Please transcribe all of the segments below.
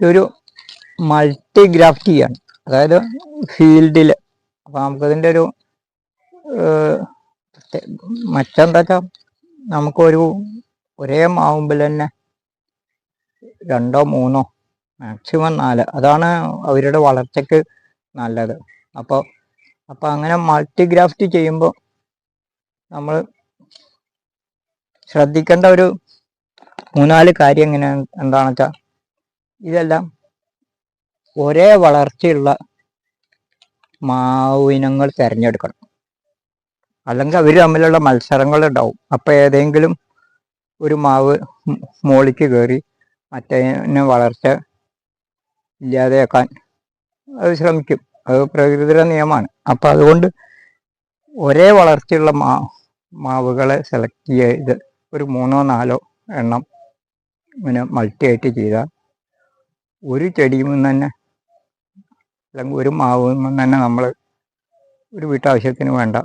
ഇതൊരു മൾട്ടി ഗ്രാഫ്റ്റിയാണ് അതായത് ഫീൽഡിൽ അപ്പം നമുക്കതിന്റെ ഒരു മറ്റെന്താ വെച്ചാൽ നമുക്കൊരു ഒരേ മാവുമ്പിൽ തന്നെ രണ്ടോ മൂന്നോ മാക്സിമം നാല്. അതാണ് അവരുടെ വളർച്ചയ്ക്ക് നല്ലത്. അപ്പോൾ അപ്പോൾ അങ്ങനെ മൾട്ടി ഗ്രാഫ്റ്റ് ചെയ്യുമ്പോൾ നമ്മൾ ശ്രദ്ധിക്കേണ്ട ഒരു മൂന്നാൽ കാര്യം എങ്ങനെ എന്താണെന്ന് വെച്ചാൽ ഇതെല്ലാം ഒരേ വളർച്ചയുള്ള മാവിനങ്ങൾ തിരഞ്ഞെടുക്കണം. അല്ലെങ്കിൽ അവർ തമ്മിലുള്ള മത്സരങ്ങൾ ഉണ്ടാവും. അപ്പോൾ ഏതെങ്കിലും ഒരു മാവ് മോളിക്ക് കയറി മറ്റേനെ വളർച്ച ഇല്ലാതെയാക്കാൻ അത് ശ്രമിക്കും. അത് പ്രകൃതിയുടെ നിയമമാണ്. അപ്പം അതുകൊണ്ട് ഒരേ വളർച്ചയുള്ള മാ മാവുകളെ സെലക്ട് ചെയ്ത് ഒരു മൂന്നോ നാലോ എണ്ണം ഇങ്ങനെ മൾട്ടി ആയിട്ട് ചെയ്താൽ ഒരു നിന്ന് തന്നെ അല്ലെങ്കിൽ ഒരു നിന്ന് തന്നെ നമ്മൾ ഒരു വീട്ടാവശ്യത്തിന് വേണ്ട.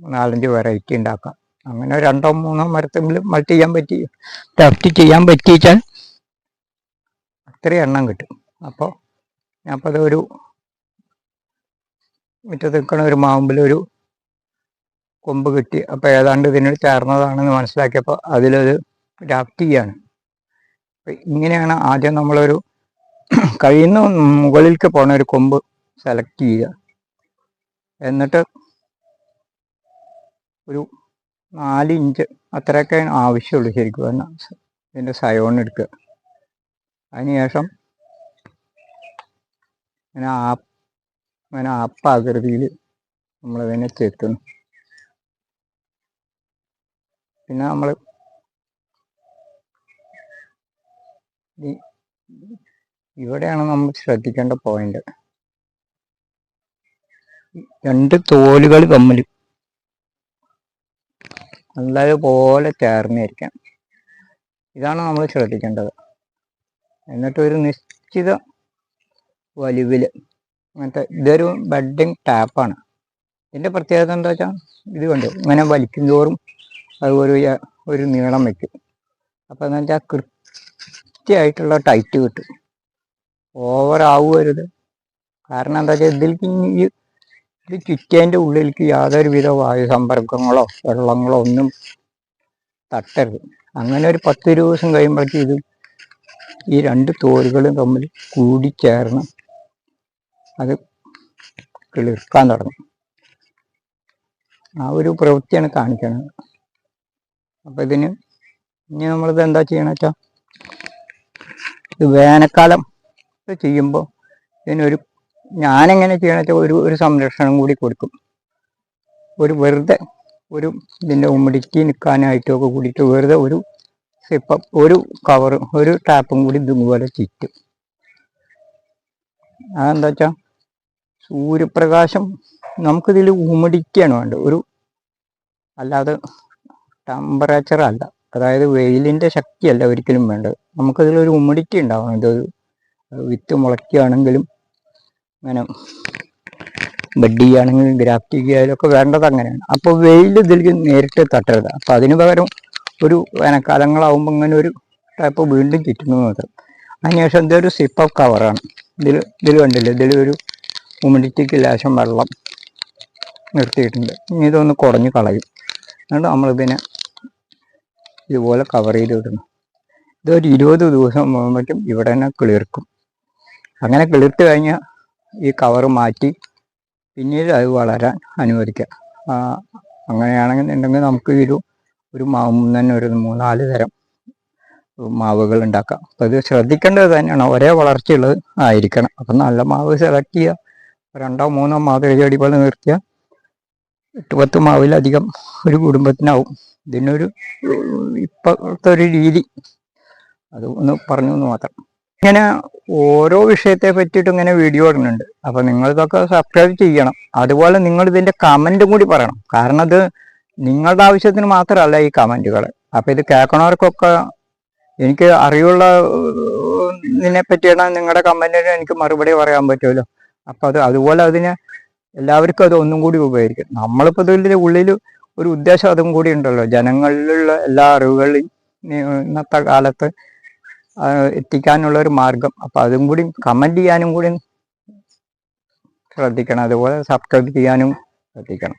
നാലഞ്ച് വെറൈറ്റി ഉണ്ടാക്കാം. അങ്ങനെ രണ്ടോ മൂന്നോ മരത്തെങ്കിലും മൾട്ടി ചെയ്യാൻ പറ്റി ടെസ്റ്റ് ചെയ്യാൻ പറ്റിച്ചാൽ അത്രയും എണ്ണം കിട്ടും. അപ്പോൾ ഞാനിപ്പോൾ അതൊരു മുറ്റത്ത് നിൽക്കണ ഒരു മാവുമ്പിൽ ഒരു കൊമ്പ് കിട്ടി അപ്പോൾ ഏതാണ്ട് ഇതിനോട് ചേർന്നതാണെന്ന് മനസ്സിലാക്കിയപ്പോൾ അതിലൊരു ഡ്രാഫ്റ്റ് ചെയ്യാണ്. ഇങ്ങനെയാണ് ആദ്യം നമ്മളൊരു കഴിയുന്ന മുകളിലേക്ക് പോണ ഒരു കൊമ്പ് സെലക്ട് ചെയ്യുക. എന്നിട്ട് ഒരു നാല് ഇഞ്ച് അത്രയൊക്കെ ആവശ്യമുള്ളൂ ശരിക്കും എന്നാൽ ഇതിന്റെ സയോൺ എടുക്കുക. അതിനുശേഷം ഇങ്ങനെ ആ ഇങ്ങനെ ആപ്പാകൃതിയിൽ നമ്മളതിനെ ചെത്തുന്നു. പിന്നെ നമ്മൾ ഇവിടെയാണ് നമ്മൾ ശ്രദ്ധിക്കേണ്ട പോയിന്റ് രണ്ട് തോലുകൾ തമ്മിൽ. നല്ലതുപോലെ ചേർന്നിരിക്കണം ഇതാണ് നമ്മൾ ശ്രദ്ധിക്കേണ്ടത്. എന്നിട്ട് ഒരു നിശ്ചിത വലിവിൽ അങ്ങനത്തെ ഇതൊരു ബെഡിങ് ടാപ്പാണ് ഇതിന്റെ പ്രത്യേകത എന്താ വെച്ചാൽ ഇത് കൊണ്ട്? ഇങ്ങനെ വലിക്കും തോറും അത് ഒരു ഒരു നീളം വയ്ക്കും അപ്പം എന്താ വെച്ചാൽ കൃത്യമായിട്ടുള്ള ടൈറ്റ് കിട്ടും. ഓവർ ആവരുത് കാരണം എന്താ വെച്ചാൽ ഇതിലേക്ക് ഇത് ചുറ്റേന്റെ ഉള്ളിലേക്ക് യാതൊരുവിധ വായു സമ്പർക്കങ്ങളോ വെള്ളങ്ങളോ ഒന്നും തട്ടരുത്. അങ്ങനെ ഒരു പത്ത് ദിവസം കഴിയുമ്പോഴേക്കും ഇത് ഈ രണ്ട് തോലുകളും തമ്മിൽ കൂടിച്ചേർന്ന് അത് കിളിർക്കാൻ തുടങ്ങും. ആ ഒരു പ്രവൃത്തിയാണ് കാണിക്കുന്നത്. അപ്പം ഇതിന് ഇനി നമ്മളിത് എന്താ ചെയ്യണ വെച്ചാ ഇത് വേനൽക്കാലം ചെയ്യുമ്പോൾ ഇതിനൊരു ഞാനെങ്ങനെ ചെയ്യണ ഒരു ഒരു സംരക്ഷണം കൂടി കൊടുക്കും. ഒരു വെറുതെ ഒരു ഇതിന്റെ ഉമ്മടിക്ക് നിൽക്കാനായിട്ടൊക്കെ കൂടിയിട്ട് വെറുതെ ഒരു സിപ്പം ഒരു കവറും ഒരു ടാപ്പും കൂടി ഇതുപോലെ ചുറ്റും. അതെന്താ വെച്ചാൽ സൂര്യപ്രകാശം നമുക്കിതിൽ ഉമടിക്കാണ് വേണ്ടത്. ഒരു അല്ലാതെ ടെമ്പറേച്ചർ അല്ല. അതായത് വെയിലിന്റെ ശക്തിയല്ല ഒരിക്കലും വേണ്ടത്. നമുക്കതിലൊരു ഉമടിക്ക് ഉണ്ടാവണം. ഇത് വിത്ത് മുളയ്ക്കുകയാണെങ്കിലും അങ്ങനെ ബഡ് ചെയ്യുകയാണെങ്കിലും ഗ്രാഫ്റ്റ് ചെയ്യുകയായാലൊക്കെ വേണ്ടത് അങ്ങനെയാണ്. അപ്പോൾ വെയിൽ ഇതിലേക്ക് നേരിട്ട് തട്ടരുത്. അപ്പം അതിന് പകരം ഒരു വേനൽക്കാലങ്ങളാവുമ്പോൾ ഇങ്ങനെ ഒരു ടൈപ്പ് വീണ്ടും ചുറ്റുന്നു മാത്രം. അതിനുശേഷം ഇതൊരു സിപ്പ് ഓഫ് കവറാണ് ഇതിൽ ഇതിൽ കണ്ടില്ല? ഇതിൽ ഒരു ഹ്യൂമിഡിറ്റിക്ക് ലേശം വെള്ളം നിർത്തിയിട്ടുണ്ട്. ഇനി ഇതൊന്ന് കുറഞ്ഞ് കളയും. എന്നിട്ട് പിന്നെ ഇതുപോലെ കവർ ചെയ്ത് വിടുന്നു ഇതൊരു ഇരുപത് ദിവസം പോകുമ്പോഴേക്കും ഇവിടെ തന്നെ കിളിർക്കും. അങ്ങനെ കിളിർത്ത് കഴിഞ്ഞാൽ ഈ കവർ മാറ്റി പിന്നീട് അത് വളരാൻ അനുവദിക്കുക അങ്ങനെയാണെന്നുണ്ടെങ്കിൽ നമുക്ക് ഒരു ഒരു മാവും തന്നെ ഒരു മൂന്നാൽ തരം മാവുകൾ ഉണ്ടാക്കാം. അപ്പം ഇത് ശ്രദ്ധിക്കേണ്ടത് തന്നെയാണ്. ഒരേ വളർച്ചയുള്ളത് ആയിരിക്കണം. അപ്പം നല്ല മാവ് സെലക്ട് ചെയ്യുക. രണ്ടോ മൂന്നോ മാതൃ ചെടി പോലെ നിർത്തിയാൽ എട്ട് പത്ത് മാവിലധികം ഒരു കുടുംബത്തിനാവും. ഇതിനൊരു ഇപ്പോഴത്തെ ഒരു രീതി. അത് ഒന്ന് പറഞ്ഞു എന്ന് മാത്രം. ഇങ്ങനെ ഓരോ വിഷയത്തെ പറ്റിയിട്ട് ഇങ്ങനെ വീഡിയോ ഇടുന്നുണ്ട്. അപ്പൊ നിങ്ങൾ ഇതൊക്കെ സബ്സ്ക്രൈബ് ചെയ്യണം. അതുപോലെ നിങ്ങൾ ഇതിന്റെ കമന്റും കൂടി പറയണം. കാരണം അത് നിങ്ങളുടെ ആവശ്യത്തിന് മാത്രമല്ല ഈ കമന്റുകൾ അപ്പൊ ഇത് കേൾക്കണവർക്കൊക്കെ എനിക്ക് അറിയുള്ള ഇതിനെ പറ്റിയാണ് നിങ്ങളുടെ കമന്റിന് എനിക്ക് മറുപടി പറയാൻ പറ്റുമല്ലോ. അപ്പൊ അത് അതുപോലെ അതിനെ എല്ലാവർക്കും അത് ഒന്നും കൂടി ഉപകരിക്കും. നമ്മളിപ്പോ ഇതിന്റെ ഉള്ളിൽ ഒരു ഉദ്ദേശം അതും കൂടി ഉണ്ടല്ലോ. ജനങ്ങളിലുള്ള എല്ലാ അറിവുകളും ഇന്നത്തെ കാലത്ത് എത്തിക്കാനുള്ള ഒരു മാർഗം. അപ്പൊ അതും കൂടി കമന്റ് ചെയ്യാനും കൂടി ശ്രദ്ധിക്കണം. അതുപോലെ സബ്സ്ക്രൈബ് ചെയ്യാനും ശ്രദ്ധിക്കണം.